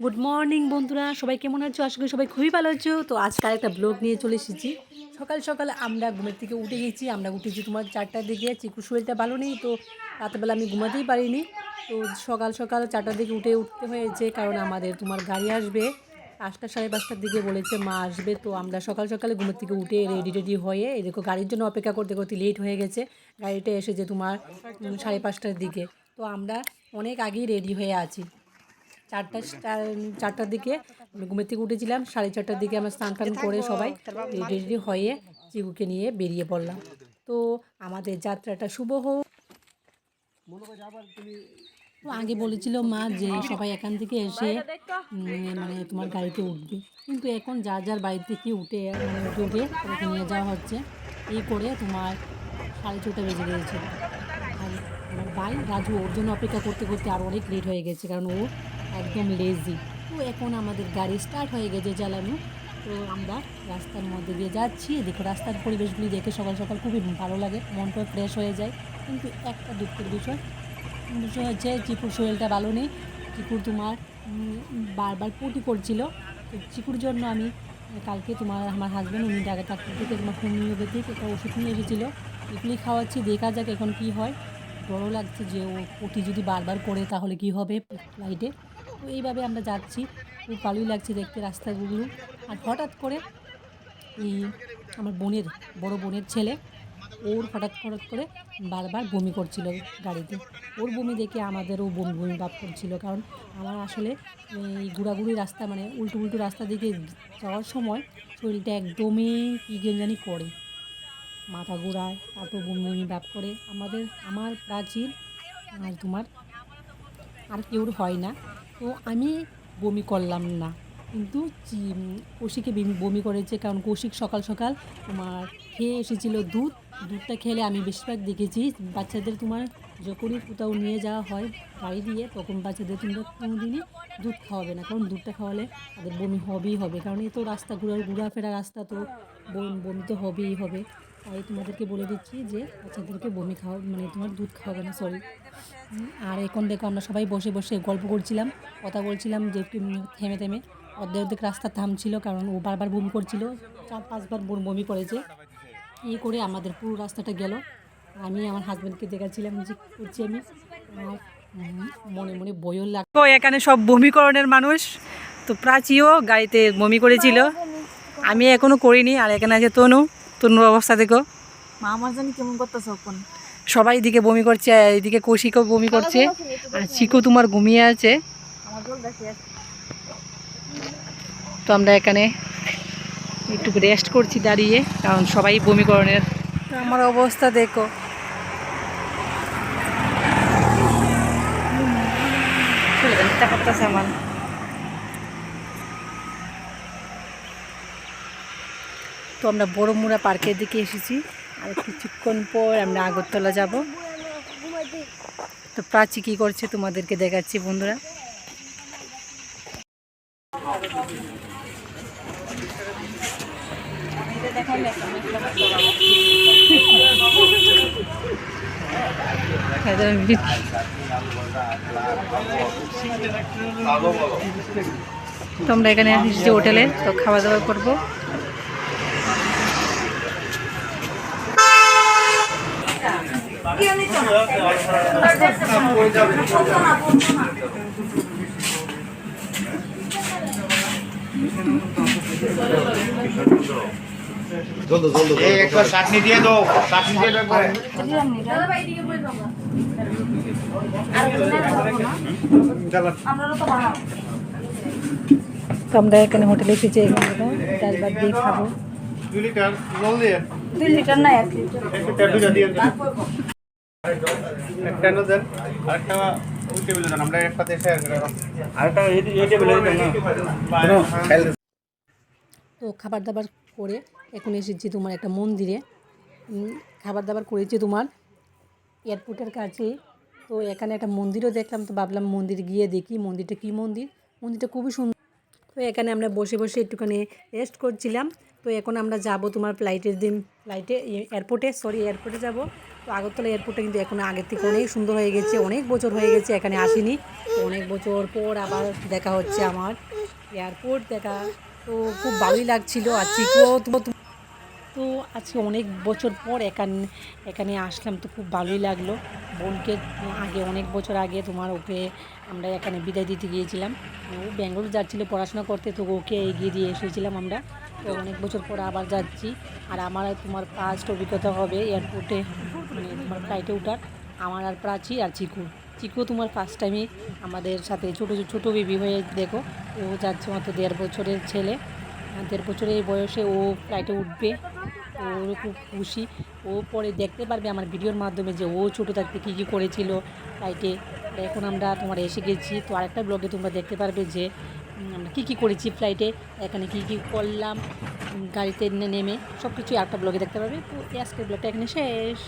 Good morning বন্ধুরা। সবাই কেমন আছো? আশা করি সবাই খুবই ভালো আছো। তো আজকাল একটা ব্লগ নিয়ে চলে এসেছি। সকাল সকাল আমরা ঘুমের থেকে উঠে গেছি। আমরা উঠেছি তোমার চারটার দিকে। চিকু শরীরটা ভালো নেই, তো রাতেরবেলা আমি ঘুমাতেই পারিনি। তো সকাল সকাল চারটার দিকে উঠে উঠতে হয়েছে, কারণ আমাদের তোমার গাড়ি আসবে। পাঁচটা সাড়ে পাঁচটার দিকে বলেছে মা আসবে। তো আমরা সকাল সকালে ঘুমের থেকে উঠে রেডি রেডি হয়ে এদিকে গাড়ির জন্য অপেক্ষা করতে করতে লেট হয়ে গেছে। গাড়িটা এসেছে তোমার সাড়ে পাঁচটার দিকে। তো আমরা অনেক আগেই রেডি হয়ে আছি। চারটা চারটার দিকে ঘুমের থেকে উঠেছিলাম, সাড়ে চারটার দিকে আমার স্নান টান করে সবাই রেডি রেডি হয়ে চিকুকে নিয়ে বেরিয়ে পড়লাম। তো আমাদের যাত্রাটা শুভ হোক। তো আগে বলেছিল মা যে সবাই এখান থেকে এসে মানে তোমার গাড়িতে উঠবে। কিন্তু এখন যার যার বাড়ি থেকে উঠে মানে উঠে উঠে ওকে নিয়ে যাওয়া হচ্ছে। এই করে তোমার সাড়ে ছটা বেজে গিয়েছিল। আর আমার ভাই রাজু ওর জন্য অপেক্ষা করতে করতে আরও অনেক লেট হয়ে গেছে, কারণ ও একদম লেজি তো এখন আমাদের গাড়ি স্টার্ট হয়ে গেছে চালানো তো আমরা রাস্তার মধ্যে দিয়ে যাচ্ছি। দেখো রাস্তার পরিবেশগুলি দেখে সকাল সকাল খুবই ভালো লাগে। মনটা ফ্রেশ হয়ে যায়। কিন্তু একটা দুঃখের বিষয় বিষয় হচ্ছে চিকুর শরীরটা ভালো নেই। চিকুর তোমার বারবার পটি করছিল। তো চিকুর জন্য আমি কালকে তোমার, আমার হাজব্যান্ড উনি ডাক্তার থেকে তোমার হোমিওপ্যাথিক একটা ওষুধ নিয়ে এসেছিল। এগুলি খাওয়াচ্ছি, দেখা যাক এখন কি হয়। ডরও লাগছে যে ও পটি যদি বারবার করে তাহলে কি হবে ফ্লাইটে তো এইভাবে আমরা যাচ্ছি। খুব ভালোই লাগছে দেখতে রাস্তাগুলো। আর হঠাৎ করে এই আমার বোনের, বড় বোনের ছেলে, ওর হঠাৎ হঠাৎ করে বারবার বমি করছিল গাড়িতে। ওর বমি দেখে আমাদেরও বমি বমি ভাব করছিল। কারণ আমার আসলে এই ঘোরাঘুরি রাস্তা মানে উল্টো উল্টো রাস্তা দিকে যাওয়ার সময় শরীরটা একদমই কী জানি করে। মাথা ঘোরায়, তারপর বমি বমি ভাব করে। আমাদের, আমার প্রাচীর আর তোমার আর কেউর হয় না। তো আমি বমি করলাম না। কিন্তু কৌশিকে বমি করেছে কারণ কৌশিক সকাল সকাল তোমার খেয়ে এসেছিল দুধ। দুধটা খেলে আমি বেশিরভাগ দেখেছি, বাচ্চাদের তোমার যখনই কোথাও নিয়ে যাওয়া হয় গাড়ি দিয়ে, তখন বাচ্চাদের তোমরা কোনোদিনই দুধ খাওয়াবে না। কারণ দুধটা খাওয়ালে তাদের বমি হবেই হবে। কারণ এই তো রাস্তা ঘোরা ঘোরাফেরা রাস্তা তো বমি তো হবেই হবে। তাই তোমাদেরকে বলে দিচ্ছি যে বাচ্চাদেরকে বমি খাওয়া মানে তোমার দুধ খাওয়াবে না সরি আর এখন দেখো আমরা সবাই বসে বসে গল্প করছিলাম, কথা বলছিলাম যে থেমে থেমে। অর্ধেক অর্ধেক রাস্তা থামছিল, কারণ ও বারবার বমি করছিল, চার পাঁচবার বম- বমি করেছে। এই করে আমাদের পুরো রাস্তাটা গেল। আমি আমার হাজব্যান্ডকে দেখাচ্ছিলাম যে করছি আমি। মনে মনে বইও লাগ তো এখানে সব বমিকরণের মানুষ, তো প্রাচীও গাড়িতে বমি করেছিল। আমি এখনও করিনি, আর এখানে আছে তনু। তনুর অবস্থা দেখো। মা আমার জানি কেমন করতেছে এখন। সবাই এদিকে বমি করছে এদিকে কৌশিকও বমি করছে আর চিকু তোমার ঘুমিয়ে আছে। তো আমরা এখানে একটু রেস্ট করছি দাঁড়িয়ে কারণ সবাই বমিকরণের আমার অবস্থা দেখো। চলে যান, আমার। তো আমরা বড়মুড়া পার্কের দিকে এসেছি। আর কিছুক্ষণ পর আমরা আগরতলা যাব। তো প্রাচী কী করছে তোমাদেরকে দেখাচ্ছি বন্ধুরা। একদম বি- তো আমরা এখানে হোটেলে, তো খাওয়া দাওয়া করব এই একটা চাটনি দিয়ে দাও চাটনি দিয়ে তো আমরা এখানে হোটেলে এসেছি এখানে ডাল ভাত দিয়ে খাব। দুই লিটার দুই লিটার না এক লিটার। একটা দেন আরেকটা ওই টেবিলে দেন আমরা একসাথে শেয়ার আরেকটা এই টেবিলে দেন তো খাবার দাবার করে এখন এসেছি তোমার একটা মন্দিরে। খাবার দাবার করেছি তোমার এয়ারপোর্টের কাছে। তো এখানে একটা মন্দিরও দেখলাম তো ভাবলাম মন্দির গিয়ে দেখি মন্দিরটা কী মন্দির? মন্দিরটা খুবই সুন্দর। তো এখানে আমরা বসে বসে একটুখানি রেস্ট করছিলাম। তো এখন আমরা যাব তোমার ফ্লাইটের দিন ফ্লাইটে এয়ারপোর্টে সরি এয়ারপোর্টে যাব। তো আগরতলা এয়ারপোর্টটা কিন্তু এখন আগের থেকে অনেক সুন্দর হয়ে গেছে, অনেক বছর হয়ে গেছে এখানে আসিনি। অনেক বছর পর আবার দেখা হচ্ছে আমার এয়ারপোর্ট দেখা। তো খুব ভালোই লাগছিল, আর চিকুও তো আজকে অনেক বছর পর এখানে এখানে আসলাম, তো খুব ভালোই লাগল। বোনকে আগে অনেক বছর আগে তোমার ওকে আমরা এখানে বিদায় দিতে গিয়েছিলাম। ও ব্যাঙ্গালোর যাচ্ছিল পড়াশোনা করতে, তো ওকে এগিয়ে দিয়ে এসেছিলাম আমরা। তো অনেক বছর পর আবার যাচ্ছি। আর আমার তোমার ফার্স্ট অভিজ্ঞতা হবে এয়ারপোর্টে মানে তোমার ফ্লাইটে ওঠার। আমার আর প্রাচী আর চিকু। চিকু তোমার ফার্স্ট টাইমে আমাদের সাথে ছোটো ছোটো বেবি হয়ে দেখো। ও যাচ্ছে মাত্র দেড় বছরের ছেলে। দেড় বছরের বয়সে ও ফ্লাইটে উঠবে। ওর খুব খুশি। ও পরে দেখতে পারবে আমার ভিডিওর মাধ্যমে যে ও ছোটো থাকতে কী কী করেছিল ফ্লাইটে এখন আমরা তোমার এসে গেছি। তো আরেকটা ব্লগে তোমরা দেখতে পারবে যে আমরা কী কী করেছি ফ্লাইটে এখানে কী কী করলাম গাড়িতে নেমে সব কিছু একটা ব্লগে দেখতে পাবে। তো আজকের ব্লগটা এখানে শেষ।